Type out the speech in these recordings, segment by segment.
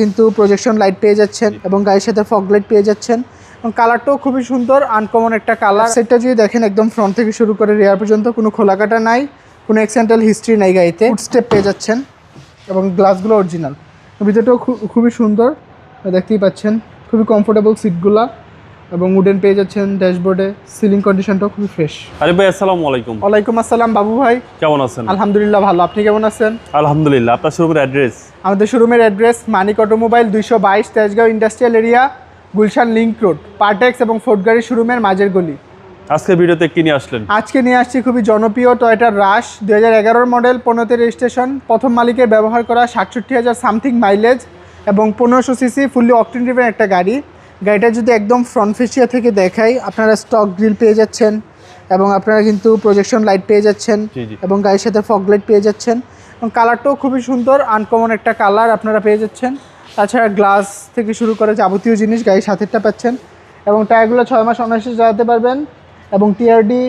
কিন্তু projection light পেয়ে যাচ্ছেন এবং গায়ের সাথে ফগ লাইট পেয়ে যাচ্ছেন। এবং কালারটাও খুবই সুন্দর আনকমন একটা কালার সেটটা যদি দেখেন একদম ফ্রন্ট থেকে শুরু করে রেয়ার পর্যন্ত কোনো খোলাকাটা নাই কোনো এক্সেন্টাল হিস্ট্রি নাই গাড়িতে স্টেপ পেয়ে যাচ্ছেন এবং গ্লাসগুলো অরিজিনাল ভিতরটাও খুবই সুন্দর দেখতেই পাচ্ছেন। খুবই কমফোর্টেবল সিটগুলা এবং উডেন পেয়ে যাচ্ছেন ড্যাশবোর্ডে সিলিং কন্ডিশনটাও খুবই ফ্রেশ আরে ভাই আসসালামু আলাইকুম। ওয়ালাইকুম আসসালাম বাবু ভাই। কেমন আছেন? আলহামদুলিল্লাহ ভালো। আপনি কেমন আছেন? আলহামদুলিল্লাহ আপনার শোরুমের অ্যাড্রেস আমাদের শোরুমের অ্যাড্রেস মানিক অটোমোবাইল দুইশো বাইশ Tejgaon industrial area Gulshan link road Partex এবং ফোর্ট গাড়ি শোরুমের মাঝের গলি। আজকে ভিডিওতে কি নিয়ে আসলেন? আজকে নিয়ে আসছি খুবই জনপ্রিয় টয়টার রাশ দুই হাজার এগারোর মডেল পনেরোতে রেজিস্ট্রেশন প্রথম মালিকের ব্যবহার করা সাতষট্টি হাজার সামথিং মাইলেজ এবং পনেরোশো সিসি ফুললি অকটেন একটা গাড়ি। গাড়িটা যদি একদম ফ্রন্ট ফেসিয়া থেকে দেখাই আপনারা স্টক গ্রিল পেয়ে যাচ্ছেন এবং আপনারা কিন্তু প্রজেকশন লাইট পেয়ে যাচ্ছেন। এবং গাড়ির সাথে ফগ লাইট পেয়ে যাচ্ছেন। এবং কালারটাও খুবই সুন্দর আনকমন একটা কালার আপনারা পেয়ে যাচ্ছেন। তাছাড়া গ্লাস থেকে শুরু করে যাবতীয় জিনিস গাড়ির সাথেরটা পাচ্ছেন। এবং টায়ারগুলো ছয় মাস অনায়াসে চালাতে পারবেন। এবং টিআরডি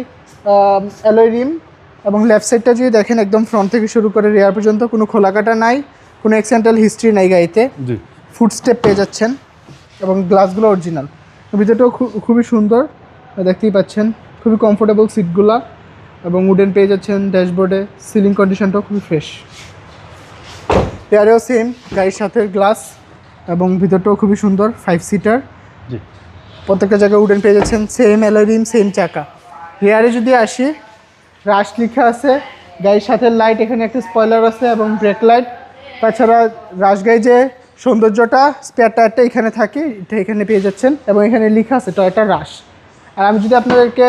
অ্যালয় রিম এবং লেফট সাইডটা যদি দেখেন একদম ফ্রন্ট থেকে শুরু করে রেয়ার পর্যন্ত কোনো খোলাকাটা নাই কোনো এক্সেন্টাল হিস্ট্রি নাই গাড়িতে। জি। ফুড স্টেপ পেয়ে যাচ্ছেন। এবং গ্লাসগুলো অরিজিনাল। ভিতরটাও খুবই সুন্দর দেখতেই পাচ্ছেন। খুবই কমফোর্টেবল সিটগুলা এবং উডেন পেয়ে যাচ্ছেন ড্যাশবোর্ডে সিলিং কন্ডিশনটাও খুবই ফ্রেশ পেয়ারেও সেম গাড়ির সাথে গ্লাস এবং ভিতরটাও খুবই সুন্দর ফাইভ সিটার প্রত্যেকটা জায়গায় উডেন পেয়ে যাচ্ছেন সেম অ্যালোরিম সেম চাকা। রেয়ারে যদি আসি রাশ লিখা আছে গাড়ির সাথে লাইট এখানে একটা স্পয়লার আছে এবং ব্রেক লাইট তাছাড়া রাশ গাড়ি যে সৌন্দর্যটা স্পেয়ার টায়ারটা এখানে থাকে এটা এখানে পেয়ে যাচ্ছেন এবং এখানে লেখা আছে টয়টা রাশ আর আমি যদি আপনাদেরকে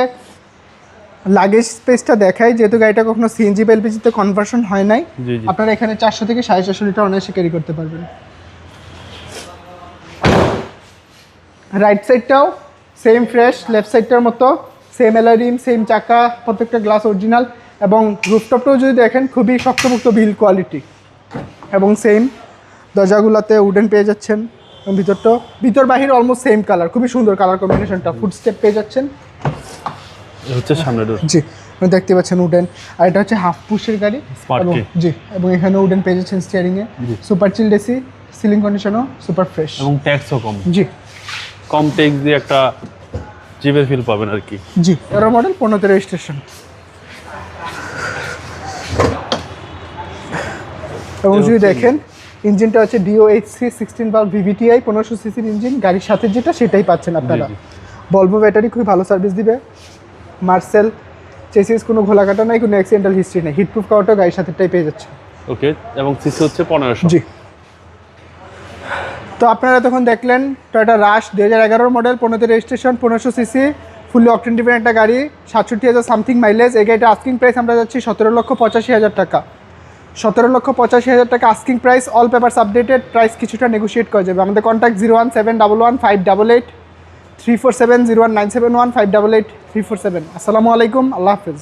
লাগেজ স্পেসটা দেখাই যেহেতু গাড়িটা কখনো সিএনজি বা এলপিজিতে কনভার্সন হয় নাই আপনারা এখানে চারশো থেকে সাড়ে চারশো লিটার অনায়াসে ক্যারি করতে পারবেন। রাইট সাইডটাও সেম ফ্রেশ লেফট সাইডটার মতো সেম এলারিম সেম চাকা প্রত্যেকটা গ্লাস অরিজিনাল এবং রুফটপটাও যদি দেখেন খুবই শক্তমুক্ত বিল কোয়ালিটি এবং সেম দরজাগুলোতে উডেন পেয়ে যাচ্ছেন। এবং ভিতরটাও ভিতর বাহির অলমোস্ট সেম কালার খুবই সুন্দর কালার কম্বিনেশনটা ফুড স্টেপ পেয়ে যাচ্ছেন। হচ্ছে সামনে ডোর জি আপনি দেখতে পাচ্ছেন উডেন আর এটা হচ্ছে হাফ পুশের গাড়ি। জি এবং এখানে উডেন পেয়ে যাচ্ছেন স্টিয়ারিংয়ে জি। সুপার চিল এসি সিলিং কন্ডিশনও সুপার ফ্রেশ এবং ট্যাক্সও কম। জি। কম ট্যাক্স দিয়ে একটা জিপের ফিল পাবেন আর কি। জি এরো মডেল পনেরোতে রেজিস্ট্রেশন এবং যদি দেখেন ইঞ্জিনটা হচ্ছে ডিওএইচসি সিক্সটিন বা ভিভিটিআই পনেরোশো সিসির ইঞ্জিন। গাড়ির সাথে যেটা সেটাই পাচ্ছেন আপনারা। বলব ব্যাটারি খুবই ভালো সার্ভিস দিবে। মার্সেল চেসিস কোনো ঘোলাঘাটা নাই কোনো অ্যাক্সিডেন্টাল হিস্ট্রি নেই। হিটপ্রুফ কাওয়ারটাও গাড়ির সাথেটাই পেয়ে যাচ্ছে। ওকে এবং সিসি হচ্ছে পনেরোশো। জি। তো আপনারা তখন দেখলেন টয়টা রাশ দু হাজার এগারোর মডেল পনেরোতে রেজিস্ট্রেশন পনেরোশো সিসি ফুললি অকটেন ডিপেন্ড একটা গাড়ি সাতষট্টি হাজার সামথিং মাইলেজ এই গাড়িটা আস্কিং প্রাইস আমরা যাচ্ছি সতেরো লক্ষ পঁচাশি হাজার টাকা। সতেরো লক্ষ পঁচাশি হাজার টাকা asking price all papers updated price কিছুটা নেগোসিয়েট করা যাবে। আমাদের contact zero one seven double one five double eight three four seven zero one nine seven one five double eight three four seven আসসালামু আলাইকুম, আল্লাহ হাফিজ।